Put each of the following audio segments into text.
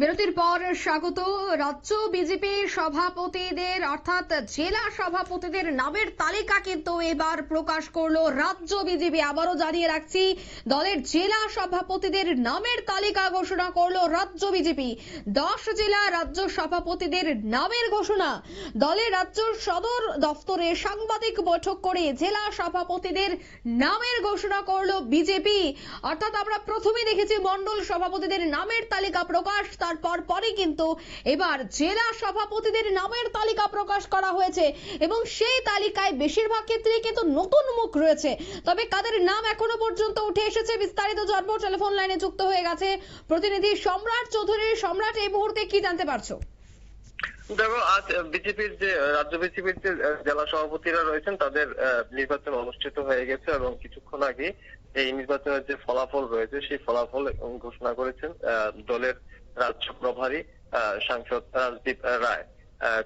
বিরতির পর স্বাগত। রাজ্য বিজেপি সভাপতিদের অর্থাৎ জেলা সভাপতিদের নামের তালিকা কিন্তু এবার প্রকাশ করল। রাজ্য বিজেপি আবারও জানিয়ে রাখছি, দলের জেলা সভাপতিদের নামের তালিকা ঘোষণা করল রাজ্য বিজেপি। দশ জেলা রাজ্য সভাপতিদের নামের ঘোষণা। দলের রাজ্য সদর দফতরে সাংবাদিক বৈঠক করে জেলা সভাপতিদের নামের ঘোষণা করল বিজেপি। অর্থাৎ আমরা প্রথমে দেখেছি মন্ডল সভাপতিদের নামের তালিকা প্রকাশ তারপর পরে কিন্তু এবার জেলা সভাপতিদের নামের তালিকা প্রকাশ করা হয়েছে এবং সেই তালিকায় বেশিরভাগ ক্ষেত্রেই কিন্তু নতুন মুখ রয়েছে। তবে কাদের নাম এখনও পর্যন্ত উঠে এসেছে বিস্তারিত জানব। টেলিফোন লাইনে যুক্ত হয়ে গেছে প্রতিনিধি সম্রাট চৌধুরী। সম্রাট, এই মুহূর্তে কি জানতে পারছ? দেখো, আজ বিজেপির যে, রাজ্য বিজেপির যে জেলা সভাপতিরা রয়েছেন, তাদের নির্বাচন অনুষ্ঠিত হয়ে গেছে এবং কিছুক্ষণ আগে এই নির্বাচনের যে ফলাফল রয়েছে, সেই ফলাফল ঘোষণা করেছেন দলের রাজ্য প্রভারী সাংসদ রাজদীপ রায়।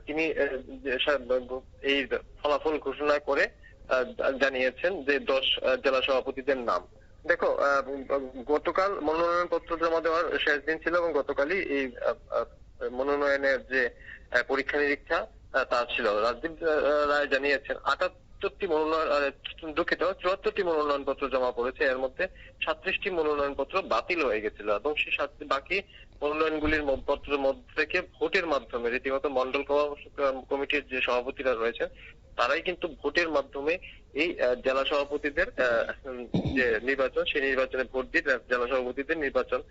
তিনি এই ফলাফল ঘোষণা করে জানিয়েছেন যে দশ জেলা সভাপতিদের নাম। দেখো গতকাল মনোনয়ন পত্র জমা দেওয়ার শেষ দিন ছিল এবং গতকালই এই মনোনয়নের যে পরীক্ষা নিরীক্ষা তা ছিল। রাজদীপ রায় জানিয়েছেন আটাত্তরটি মনোনয়ন দুঃখিত, চুয়াত্তরটি মনোনয়ন পত্র জমা পড়েছে। এর মধ্যে সাতত্রিশটি মনোনয়ন পত্র বাতিল হয়ে গেছিল এবং সেই বাকি মনোনয়নগুলির পত্রের মধ্যে থেকে ভোটের মাধ্যমে, রীতিমতো মন্ডল কম- কমিটির যে সভাপতিরা রয়েছেন, তারাই কিন্তু ভোটের মাধ্যমে এই জেলা সভাপতিদের যে নির্বাচন, সেই নির্বাচনে ভোট দিয়ে জেলা সভাপতিদের নির্বাচন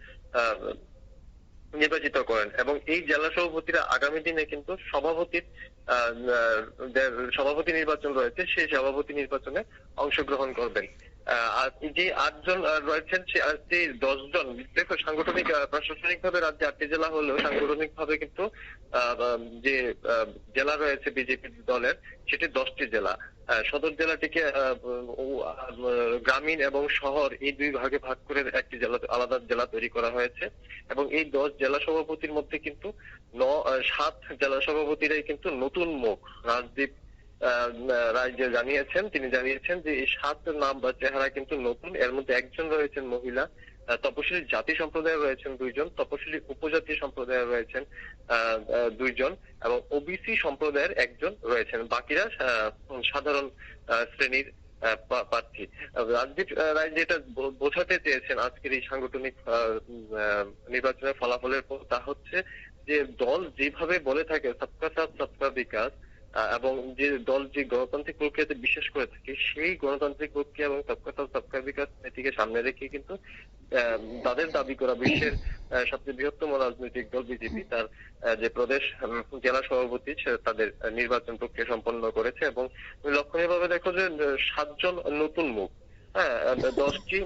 নির্বাচিত করেন। এবং এই জেলা সভাপতিরা আগামী দিনে কিন্তু সভাপতির সভাপতি নির্বাচন রয়েছে, সেই সভাপতি নির্বাচনে অংশগ্রহণ করবেন। যে আটজন রয়েছেন সে যে দশজন, দেখো সাংগঠনিক প্রশাসনিক ভাবে রাজ্যে আটটি জেলা হলেও সাংগঠনিক ভাবে কিন্তু যে জেলা রয়েছে বিজেপি দলের, সেটি দশটি জেলা। সদর জেলাটিকে গ্রামীণ এবং শহর এই দুই ভাগে ভাগ করে একটি জেলা, আলাদা জেলা তৈরি করা হয়েছে। এবং এই দশ জেলা সভাপতির মধ্যে কিন্তু ন সাত জেলা সভাপতিরাই কিন্তু নতুন মুখ, রাজদীপ রায় যে জানিয়েছেন, তিনি জানিয়েছেন যে এই সাত নাম বা চেহারা কিন্তু নতুন। এর মধ্যে একজন রয়েছেন মহিলা তপশিলি জাতি সম্প্রদায় রয়েছেন দুইজন তপশিলি উপজাতি সম্প্রদায় রয়েছেন দুইজন এবং ওবিসি সম্প্রদায়ের একজন রয়েছেন। বাকিরা সাধারণ শ্রেণির প্রার্থী। রাজদীপ রায় যেটা বোঝাতে চেয়েছেন আজকের এই সাংগঠনিক নির্বাচনের ফলাফলের পর, তা হচ্ছে যে দল যেভাবে বলে থাকে, সবকা সাথ সবকা বিকাশ এবং যে দল, যে গণতান্ত্রিক প্রক্রিয়াতে বিশ্বাস করে থাকে, সেই গণতান্ত্রিক প্রক্রিয়া এবং সবকা সাথ সবকা বিকাশ নীতিকে সামনে রেখে কিন্তু তাদের দাবি করা বিশ্বের সবচেয়ে বৃহত্তম রাজনৈতিক দল বিজেপি, তার যে প্রদেশ জেলা সভাপতি তাদের নির্বাচন প্রক্রিয়া সম্পন্ন করেছে এবং লক্ষণীয় ভাবে দেখো যে সাতজন নতুন মুখ। হ্যাঁ দশটি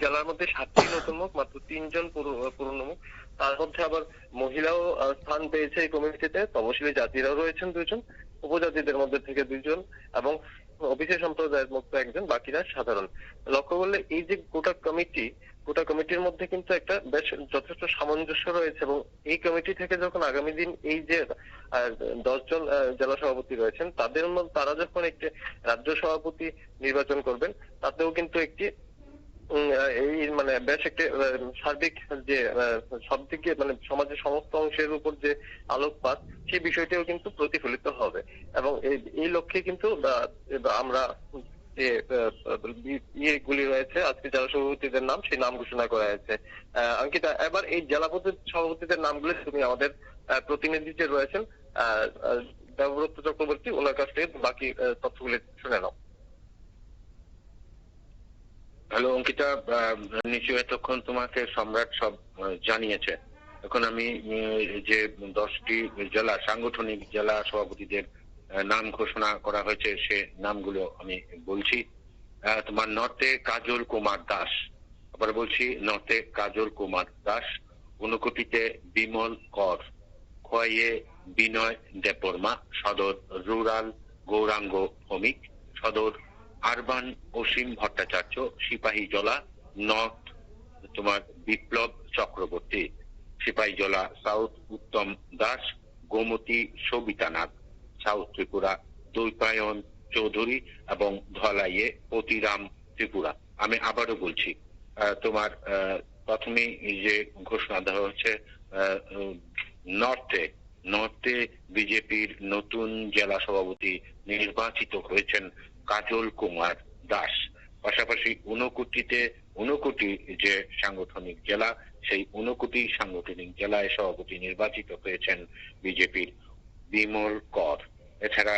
জেলার মধ্যে সাতটি নতুন মুখ, মাত্র তিনজন পুরো- পুরনো মুখ। তার মধ্যে আবার মহিলাও স্থান পেয়েছে এই কমিটিতে, তপশিলি জাতিরাও রয়েছেন দুজন। উপজাতিদের মধ্যে থেকে দুইজন এবং অফিসের সম্প্রদায়ের মধ্যে একজন, বাকিরা সাধারণ। লক্ষ্য করলে এই যে গোটা কমিটি গোটা কমিটির মধ্যে কিন্তু একটা বেশ যথেষ্ট সামঞ্জস্য রয়েছে এবং এই কমিটি থেকে যখন আগামী দিন এই যে দশজন জেলা সভাপতি রয়েছেন, তাদের তারা যখন একটি রাজ্য সভাপতি নির্বাচন করবেন, তাতেও কিন্তু একটি এই মানে বেশ একটি সার্বিক যে সব দিকে মানে সমাজের সমস্ত অংশের উপর যে আলোকপাত সেই বিষয়টিও কিন্তু প্রতিফলিত হবে। এবং এই- লক্ষ্যে কিন্তু আমরা যে ইয়েগুলি রয়েছে আজকে জেলা সভাপতিদের নাম সেই নাম ঘোষণা করা হয়েছে। অঙ্কিতা এবার এই জেলা পদ্ধতি সভাপতিদের নামগুলো তুমি আমাদের প্রতিনিধি যে রয়েছেন দেবব্রত চক্রবর্তী ওনার কাছ থেকে বাকি তথ্যগুলি শুনে নাও। হ্যালো অঙ্কিতা আহ, নিশ্চয়ই এতক্ষণ তোমাকে সম্রাট সব জানিয়েছে। এখন আমি যে দশটি জেলা, সাংগঠনিক জেলা সভাপতিদের নাম ঘোষণা করা হয়েছে, সে নামগুলো আমি বলছি। তোমার নর্থে কাজল কুমার দাস। আবার বলছি নর্থে কাজল কুমার দাস। ঊনকোটিতে বিমল কর। খয়ে বিনয় দেপরমা সদর রুরাল গৌরাঙ্গ ভৌমিক, সদর আরবান অসীম ভট্টাচার্য, সিপাহী জলা, নর্থ তোমার Biplab Chakraborty. Sepahijala south Uttam Das, Gomati Sabita Nag south Tripura Dwaipayan Chowdhury এবং ধলাইয়ে অতিরাম ত্রিপুরা। আমি আবারও বলছি তোমার এই যে ঘোষণা দেওয়া হচ্ছে নর্থে নর্থে বিজেপির নতুন জেলা সভাপতি নির্বাচিত হয়েছেন কাজল কুমার দাস। পাশাপাশি ঊনকোটিতে ঊনকোটি যে সাংগঠনিক জেলা, সেই ঊনকোটি সাংগঠনিক জেলায় সভাপতি নির্বাচিত হয়েছেন বিজেপির বিমল কর। এছাড়া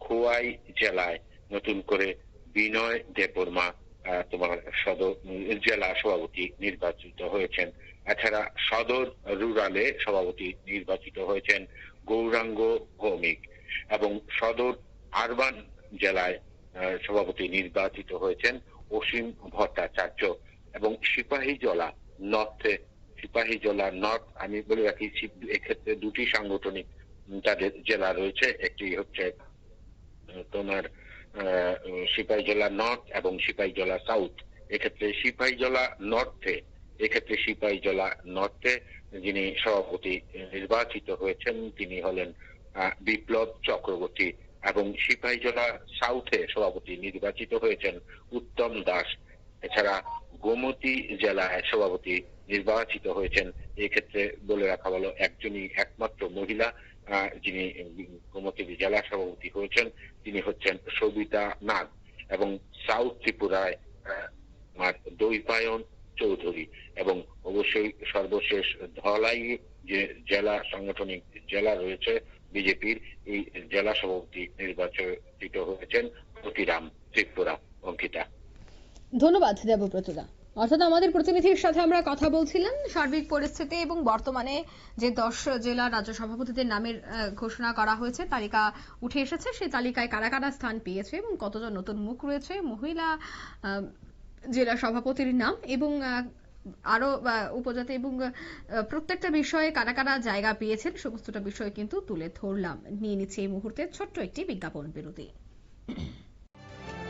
খোয়াই জেলায় নতুন করে বিনয় দেববর্মা তোমার সদর জেলা সভাপতি নির্বাচিত হয়েছেন। এছাড়া সদর রুরালে সভাপতি নির্বাচিত হয়েছেন গৌরাঙ্গ ভৌমিক এবং সদর আরবান জেলায় সভাপতি নির্বাচিত হয়েছেন অসীম ভট্টাচার্য এবং সিপাহীজলা নর্থে সিপাহী জলা নর্থ আমি বলে রাখি এক্ষেত্রে দুটি সাংগঠনিক তাদের জেলা রয়েছে। একটি হচ্ছে তোমার আহ, সিপাহীজলা নর্থ এবং সিপাহীজলা সাউথ। এক্ষেত্রে সিপাহীজলা নর্থে এক্ষেত্রে সিপাহীজলা নর্থে যিনি সভাপতি নির্বাচিত হয়েছেন তিনি হলেন বিপ্লব চক্রবর্তী। এবং সিপাহীজলা সাউথে সভাপতি নির্বাচিত হয়েছেন উত্তম দাস। এছাড়া গোমতী জেলায় সভাপতি নির্বাচিত হয়েছেন। এক্ষেত্রে বলে রাখা ভালো, একজনই একমাত্র মহিলা যিনি গোমতী জেলা সভাপতি হয়েছেন, তিনি হচ্ছেন সবিতা নাগ এবং সাউথ ত্রিপুরায় দৈপায়ন চৌধুরী এবং অবশ্যই সর্বশেষ ধলাই যে জেলা সাংগঠনিক জেলা রয়েছে বিজেপির এই জেলা সভাপতি নির্বাচিত হয়েছেন প্রতিরাম ত্রিপুরা, অঙ্কিতা। ধন্যবাদ দেবব্রতদা। অর্থাৎ আমাদের প্রতিনিধির সাথে আমরা কথা বলছিলাম সার্বিক পরিস্থিতি এবং বর্তমানে যে দশ জেলা রাজ্য সভাপতিদের নামের ঘোষণা করা হয়েছে, তালিকা উঠে এসেছে। সেই তালিকায় কারা কারা স্থান পেয়েছে এবং কতজন নতুন মুখ রয়েছে, মহিলা জেলা সভাপতির নাম এবং আরও উপজাতি এবং প্রত্যেকটা বিষয়ে কারা কারা জায়গা পেয়েছেন সমস্তটা বিষয় কিন্তু তুলে ধরলাম। নিয়ে নিচ্ছে এই মুহূর্তে ছোট্ট একটি বিজ্ঞাপন বিরতি।